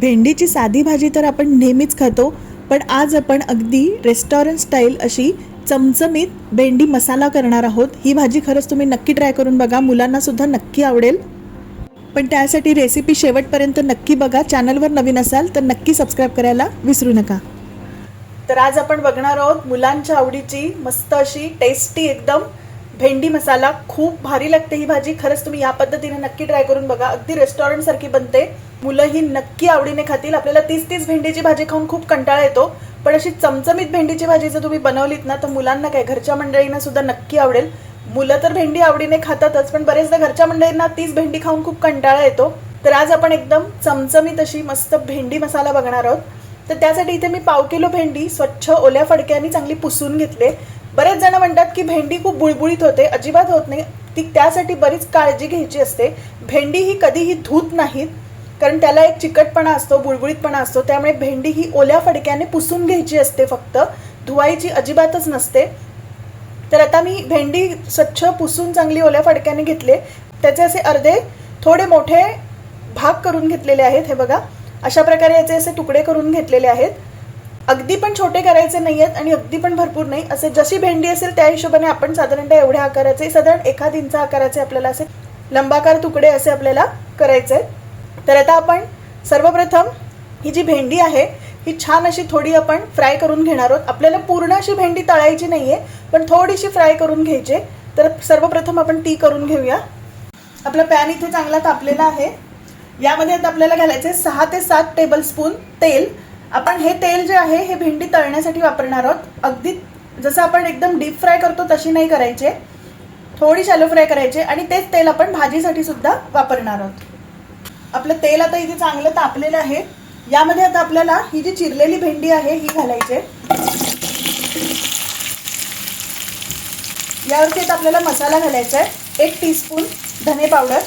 भेंडीची साधी भाजी तर आपण नेहमीच खातो पण आज आपण अगदी रेस्टॉरंट स्टाईल अशी चमचमीत भेंडी मसाला करणार आहोत. ही भाजी खरंच तुम्ही नक्की ट्राय करून बघा. मुलांनासुद्धा नक्की आवडेल. पण त्यासाठी रेसिपी शेवटपर्यंत नक्की बघा. चॅनलवर नवीन असाल तर नक्की सबस्क्राईब करायला विसरू नका. तर आज आपण बघणार आहोत मुलांच्या आवडीची मस्त अशी टेस्टी एकदम भेंडी मसाला खूप भारी लागते ही भाजी. खरंच तुम्ही या पद्धतीने नक्की ट्राय करून बघा. अगदी रेस्टॉरंट सारखी बनते. मुलं ही नक्की आवडीने खातील. आपल्याला तीस तीस भेंडीची भाजी खाऊन खूप कंटाळा येतो. पण अशी चमचमीत भेंडीची भाजी जर तुम्ही बनवलीत ना तर मुलांना काय घरच्या मंडळींना सुद्धा नक्की आवडेल. मुलं तर भेंडी आवडीने खातातच पण बरेचदा घरच्या मंडळींना तीच भेंडी खाऊन खूप कंटाळा येतो. तर आज आपण एकदम चमचमीत अशी मस्त भेंडी मसाला बघणार आहोत. तर त्यासाठी इथे मी पाव किलो भेंडी स्वच्छ ओल्या फडक्याने चांगली पुसून घेतले. बरेच जण म्हणतात की भेंडी खूप बुळबुळीत होते अजिबात होत नाही. ती त्यासाठी बरीच काळजी घ्यायची असते. भेंडी ही कधीही धूत नाहीत कारण त्याला एक चिकटपणा असतो बुळबुळीतपणा असतो. त्यामुळे भेंडी ही ओल्या फडक्याने पुसून घ्यायची असते फक्त. धुवायची अजिबातच नसते. तर आता मी भेंडी स्वच्छ पुसून चांगली ओल्या फडक्याने घेतले. त्याचे असे अर्धे थोडे मोठे भाग करून घेतलेले आहेत हे बघा. अशा प्रकारे याचे असे तुकडे करून घेतलेले आहेत. अगदी पण छोटे करायचे नाही आहेत आणि अगदी पण भरपूर नाही. असे जशी भेंडी असेल त्या हिशोबाने आपण साधारणतः एवढ्या आकाराचे साधारण एखाद इंच आकाराचे आपल्याला असे लंबाकार तुकडे असे आपल्याला करायचे आहेत तर आता आपण सर्वप्रथम ही जी भेंडी आहे ही छान अशी थोडी आपण फ्राय करून घेणार आहोत. आपल्याला पूर्ण अशी भेंडी तळायची नाही आहे पण थोडीशी फ्राय करून घ्यायची तर सर्वप्रथम आपण ती करून घेऊया. आपला पॅन इथे चांगला तापलेला आहे. यामध्ये आता आपल्याला घालायचे सहा ते सात टेबल स्पून तेल. आपण हे तेल जे आहे हे भेंडी तळण्यासाठी वापरणार आहोत. अगदी जसं आपण एकदम डीप फ्राय करतो तशी नाही करायचे. थोडी शॅलो फ्राय करायचे आणि तेच तेल आपण भाजीसाठी सुद्धा वापरणार आहोत. आपलं तेल आता इथे चांगलं तापलेलं आहे. यामध्ये आता आपल्याला ही जी चिरलेली भेंडी आहे ही घालायची आहे. यावरती आता आपल्याला मसाला घालायचा आहे. एक टीस्पून धने पावडर.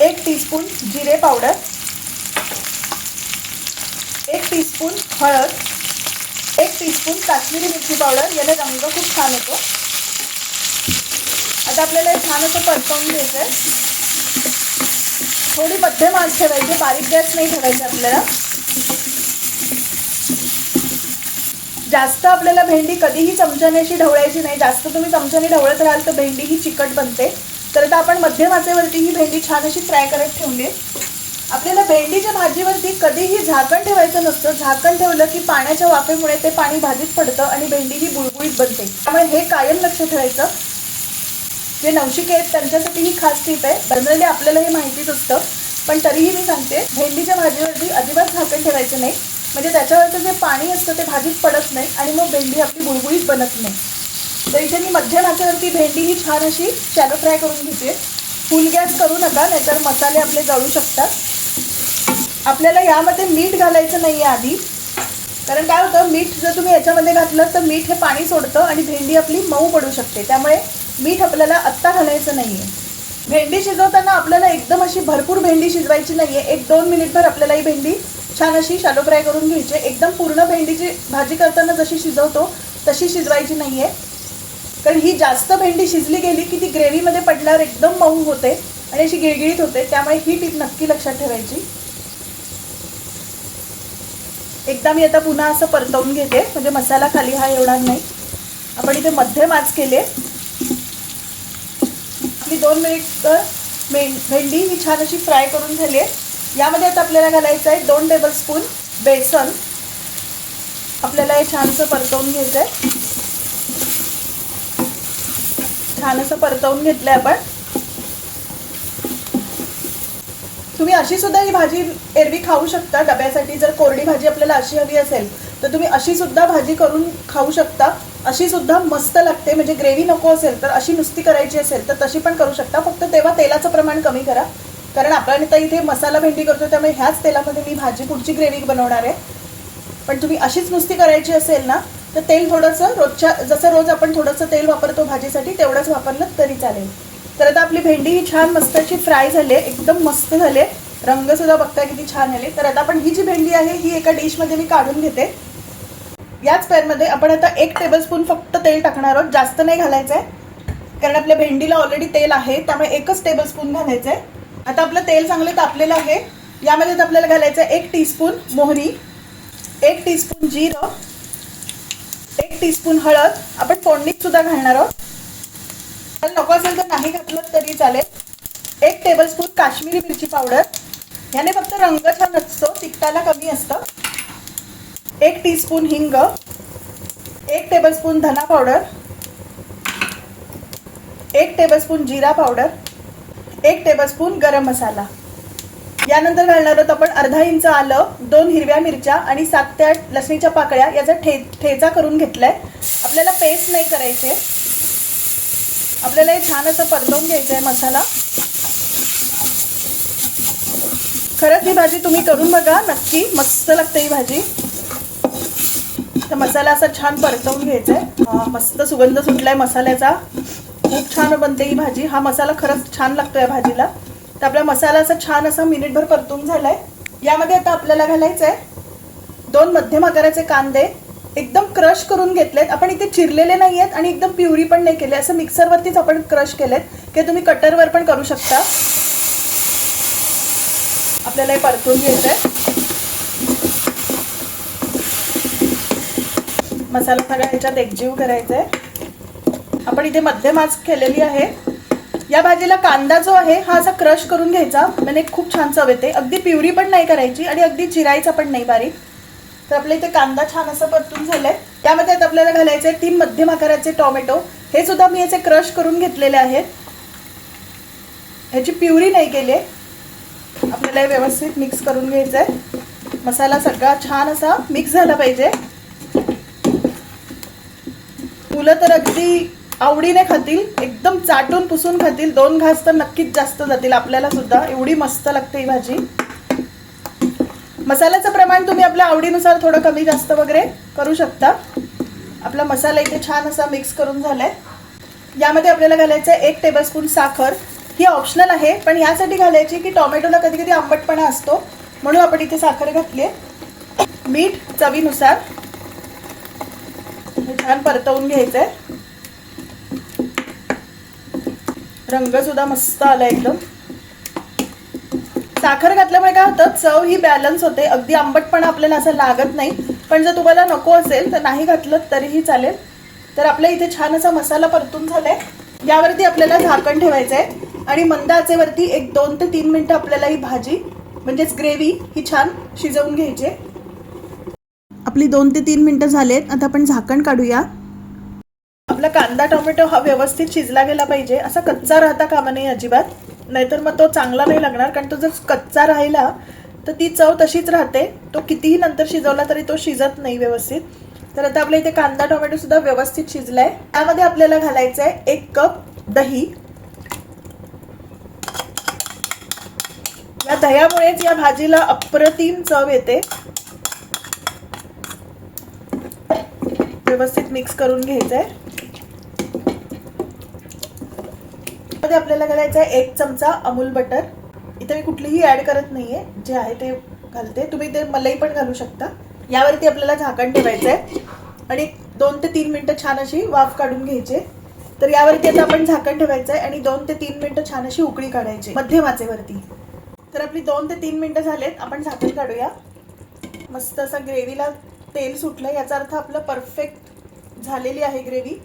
एक टीस्पून जिरे पावडर. टीस्पून हळद एक टीस्पून काश्मीरी मिरची पावडर याला रंग खूप छान येतो आता आपल्याला हे छान असं परतवून घ्यायचं आहे थोडी मध्यम आच ठेवायची बारीक गॅस नाही ठेवायची आपल्याला. जास्त आपल्याला भेंडी कधीही चमच्याने अशी ढवळायची नाही. जास्त तुम्ही चमच्याने ढवळत राहाल तर भेंडी ही चिकट बनते. तर आता आपण मध्यम आचेवरती ही भेंडी छान अशी फ्राय करत ठेवली आहे. आपल्याला भेंडीच्या भाजीवरती कधीही झाकण ठेवायचं नसतं. झाकण ठेवलं की पाण्याच्या वाफेमुळे ते पाणी भाजीत पडतं आणि भेंडी ही बुळबुळीत बनते. त्यामुळे हे कायम लक्ष ठेवायचं. जे नवशिके आहेत त्यांच्यासाठी ही खास टीप आहे. जनरली आपल्याला हे माहितीच असतं. पण तरीही मी सांगते भेंडीच्या भाजीवरती अजिबात झाकण ठेवायचं नाही. म्हणजे त्याच्यावरचं जे पाणी असतं ते भाजीत पडत नाही आणि मग भेंडी आपली बुळबुळीत बनत नाही. तर इथे मी मध्यम आचेवरती भेंडी ही छान अशी शॅलो फ्राय करून घेते. फुल गॅस करू नका नाहीतर मसाले आपले जळू शकतात. आपल्याला यामध्ये मीठ घालायचं नाही आहे आधी. कारण काय होतं मीठ जर तुम्ही याच्यामध्ये घातलं तर मीठ हे पाणी सोडतं आणि भेंडी आपली मऊ पडू शकते. त्यामुळे मीठ आपल्याला आत्ता घालायचं नाही आहे भेंडी शिजवताना आपल्याला एकदम अशी भरपूर भेंडी शिजवायची नाही आहे एक दोन मिनिटभर आपल्याला ही भेंडी छान अशी शालो फ्राय करून घ्यायची. आहे. एकदम पूर्ण भेंडीची भाजी करताना जशी शिजवतो तशी शिजवायची नाही आहे कारण ही जास्त भेंडी शिजली गेली की ती ग्रेव्हीमध्ये पडल्यावर एकदम मऊ होते आणि अशी गिळगिळीत होते. त्यामुळे ही टीप नक्की लक्षात ठेवायची. एकदा मी आता पुन्हा असं परतवून घेते. म्हणजे मसाला खाली हा येणार नाही. आपण इथे मध्यम आज केले. आपली दोन मिनिट मे भेंडी ही छान अशी फ्राय करून झाली आहे. यामध्ये आता आपल्याला घालायचं आहे दोन टेबलस्पून बेसन. आपल्याला हे छानसं परतवून घ्यायचं आहे छान असं परतवून घेतलं आहे आपण. तुम्ही अशी सुद्धा ही भाजी एरवी खाऊ शकता. डब्यासाठी जर कोरडी भाजी आपल्याला अशी हवी असेल तर तुम्ही अशी सुद्धा भाजी करून खाऊ शकता. अशी सुद्धा मस्त लागते. म्हणजे ग्रेव्ही नको असेल तर अशी नुसती करायची असेल तर तशी पण करू शकता. फक्त तेव्हा तेलाचं प्रमाण कमी करा. कारण आपण आता इथे मसाला भेंडी करतो त्यामुळे ह्याच तेलामध्ये मी भाजी पुढची ग्रेव्ही बनवणार आहे. पण तुम्ही अशीच नुसती करायची असेल ना तर तेल थोडंसं रोजच्या जसं रोज आपण थोडंसं तेल वापरतो भाजीसाठी तेवढंच वापरलं तरी चालेल. तर आता आपली भेंडी ही छान मस्त अशी फ्राय झाली आहे एकदम मस्त झाले रंग सुद्धा किती छान आले तर आता आपण ही जी भेंडी आहे ही एका डिशमध्ये मी काढून घेते. याच पॅनमध्ये आपण आता एक टेबलस्पून फक्त तेल टाकणार आहोत. जास्त नाही घालायचं आहे कारण आपल्या भेंडीला ऑलरेडी तेल आहे त्यामुळे एकच टेबलस्पून घालायचं आहे आता आपलं तेल चांगलं तापलेलं आहे. यामध्ये आपल्याला घालायचं आहे एक टीस्पून मोहरी एक टीस्पून जिरं एक टीस्पून हळद. आपण फोडणीत सुद्धा घालणार आहोत. तर नको असेल तर नाही घातलं तरी चालेल. एक टेबलस्पून काश्मीरी मिरची पावडर ह्याने फक्त रंग छान असतो तिखटाला कमी असतं. एक टीस्पून हिंग. एक टेबलस्पून धना पावडर एक टेबलस्पून जिरा पावडर एक टेबलस्पून गरम मसाला. यानंतर घालणार आहोत आपण अर्धा इंच आलं दोन हिरव्या मिरच्या आणि सात ते आठ लसणीच्या पाकळ्या. याचा ठे ठेचा करून घेतलाय. आपल्याला पेस्ट नाही करायचे. आपल्याला हे छान असं परतवून घ्यायचं आहे मसाला. खरंच ही भाजी तुम्ही करून बघा नक्की मस्त लागते ही भाजी. तर मसाला असा छान परतवून घ्यायचा आहे. मस्त सुगंध सुटलाय मसाल्याचा. खूप छान बनते ही भाजी. हा मसाला खरंच छान लागतो या भाजीला. तर आपला मसाला असा छान असा मिनिटभर परतून झालाय. यामध्ये आता आपल्याला घालायचं आहे दोन मध्यम आकाराचे कांदे. एकदम क्रश करून घेतलेत. आपण इथे चिरलेले नाही आहेत आणि एकदम प्युरी पण नाही केले. असं मिक्सरवरतीच आपण क्रश केलेत की तुम्ही कटरवर पण करू शकता. आपल्याला हे परतून घ्यायचं आहे मसाला सगळा ह्याच्यात एकजीव करायचा आहे आपण इथे मध्यम आच केलेली आहे. या भाजीला कांदा जो आहे हा असा क्रश करून घ्यायचा. म्हणजे खूप छान चव येते. अगदी प्युरी पण नाही करायची आणि अगदी चिरायचा पण नाही बारीक. तर आपल्या इथे कांदा छान असं परतून झालाय. त्यामध्ये आता आपल्याला घालायचे तीन मध्यम आकाराचे टोमॅटो. हे सुद्धा मी याचे क्रश करून घेतलेले आहेत. ह्याची प्युरी नाही केली आपल्याला हे व्यवस्थित मिक्स करून घ्यायचं आहे मसाला सगळा छान असा मिक्स झाला पाहिजे. मुलं तर अगदी आवडीने खातील एकदम चाटून पुसून खातील. दोन घास तर नक्कीच जास्त जातील. आपल्याला सुद्धा एवढी मस्त लागते ही भाजी. मसाल्याचं प्रमाण तुम्ही आपल्या आवडीनुसार थोडं कमी जास्त वगैरे करू शकता. आपला मसाला इथे छान असा मिक्स करून झालाय. यामध्ये आपल्याला घालायचं आहे एक टेबलस्पून साखर. ही ऑप्शनल आहे पण यासाठी घालायची की टोमॅटोला कधी कधी आंबटपणा असतो. म्हणून आपण इथे साखर घातली आहे. मीठ चवीनुसार हे छान परतवून घ्यायचं आहे रंगसुद्धा मस्त आला एकदम. साखर घातल्यामुळे काय होतं? चव ही बॅलन्स होते. अगदी आंबटपणा आपल्याला असं लागत नाही. पण जर तुम्हाला नको असेल तर नाही घातलं तरीही चालेल. तर आपल्या इथे छान असा मसाला परतून झालाय. यावरती आपल्याला झाकण ठेवायचं आहे आणि मंद आचेवरती एक दोन ते तीन मिनटं आपल्याला ही भाजी म्हणजेच ग्रेव्ही ही छान शिजवून घ्यायची. आपली दोन ते तीन मिनटं झालेत. आता आपण झाकण काढूया. आपला कांदा टोमॅटो हा व्यवस्थित शिजला गेला पाहिजे. असा कच्चा राहता कामा नाही अजिबात. नाहीतर मग तो चांगला नाही लागणार कारण तो जर कच्चा राहिला तर ती चव तशीच राहते. तो कितीही नंतर शिजवला तरी तो शिजत नाही व्यवस्थित. तर आता आपल्या इथे कांदा टोमॅटो सुद्धा व्यवस्थित शिजलाय. त्यामध्ये आपल्याला घालायचं आहे एक कप दही. या दह्यामुळेच या भाजीला अप्रतिम चव येते. व्यवस्थित मिक्स करून घ्यायचंय. मध्ये आपल्याला घालायचं आहे एक चमचा अमूल बटर. इथे मी कुठलीही ऍड करत नाहीये. जे आहे ते घालते. तुम्ही ते मलाई पण घालू शकता. यावरती आपल्याला झाकण ठेवायचं आहे आणि दोन ते तीन मिनिटं छान अशी वाफ काढून घ्यायची. तर यावरती आता आपण झाकण ठेवायचं आहे आणि दोन ते तीन मिनिटं छान अशी उकळी काढायची. मध्यम आचेवरती. तर आपली दोन ते तीन मिनिटं झालेत. आपण झाकण काढूया. मस्त असा ग्रेव्हीला तेल सुटलं याचा अर्थ आपलं परफेक्ट झालेली आहे ग्रेव्ही.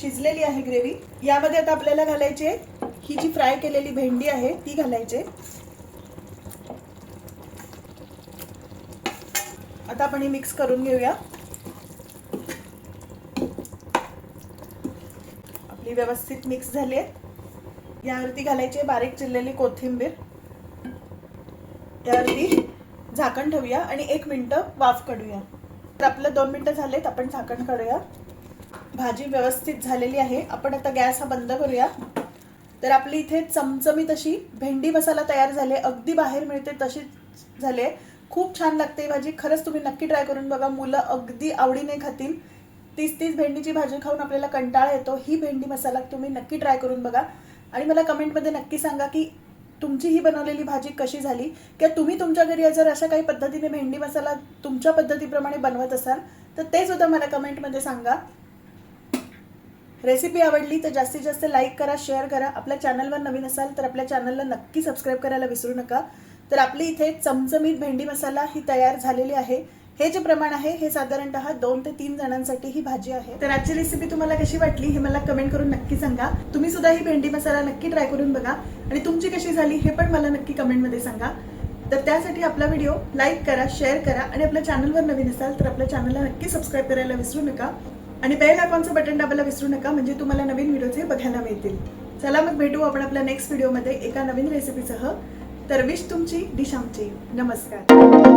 शिजलेली आहे ग्रेव्ही. यामध्ये आता आपल्याला घालायची आहे ही जी फ्राय केलेली भेंडी आहे ती घालायची. आता आपण ही मिक्स करून घेऊया. आपली व्यवस्थित मिक्स झाली आहे. यावरती घालायचे बारीक चिरलेली कोथिंबीर. त्यावरती झाकण ठेवूया आणि एक मिनटं वाफ काढूया. तर आपलं दोन मिनटं झालेत आपण झाकण काढूया. भाजी व्यवस्थित झालेली आहे. आपण आता गॅस हा बंद करूया. तर आपली इथे चमचमीत अशी भेंडी मसाला तयार झाले अगदी बाहेर मिळते तशीच झाले खूप छान लागते ही भाजी. खरंच तुम्ही नक्की ट्राय करून बघा. मुलं अगदी आवडीने खातील. तीस तीस भेंडीची भाजी खाऊन आपल्याला कंटाळा येतो. ही भेंडी मसाला तुम्ही नक्की ट्राय करून बघा. आणि मला कमेंटमध्ये नक्की सांगा की तुमची ही बनवलेली भाजी कशी झाली? किंवा तुम्ही तुमच्या घरी जर अशा काही पद्धतीने भेंडी मसाला तुमच्या पद्धतीप्रमाणे बनवत असाल तर ते सुद्धा मला कमेंटमध्ये सांगा. रेसिपी आवडली तर जास्तीत जास्त लाईक करा शेअर करा. आपल्या चॅनलवर नवीन असाल तर आपल्या चॅनलला नक्की सबस्क्राईब करायला विसरू नका. तर आपली इथे चमचमीत भेंडी मसाला ही तयार झालेली आहे. हे जे प्रमाण आहे हे साधारणतः दोन ते तीन जणांसाठी ही भाजी आहे. तर आजची रेसिपी तुम्हाला कशी वाटली हे मला कमेंट करून नक्की सांगा. तुम्ही सुद्धा ही भेंडी मसाला नक्की ट्राय करून बघा. आणि तुमची कशी झाली हे पण मला नक्की कमेंटमध्ये सांगा. तर त्यासाठी आपला व्हिडिओ लाईक करा शेअर करा. आणि आपल्या चॅनलवर नवीन असाल तर आपल्या चॅनलला नक्की सबस्क्राईब करायला विसरू नका. आणि बेल आयकॉनचं बटन दाबायला विसरू नका म्हणजे तुम्हाला नवीन व्हिडिओचे बघायला मिळतील. चला मग भेटू आपण आपल्या नेक्स्ट व्हिडिओमध्ये एका नवीन रेसिपीसह तर विश तुमची डिश आमची नमस्कार.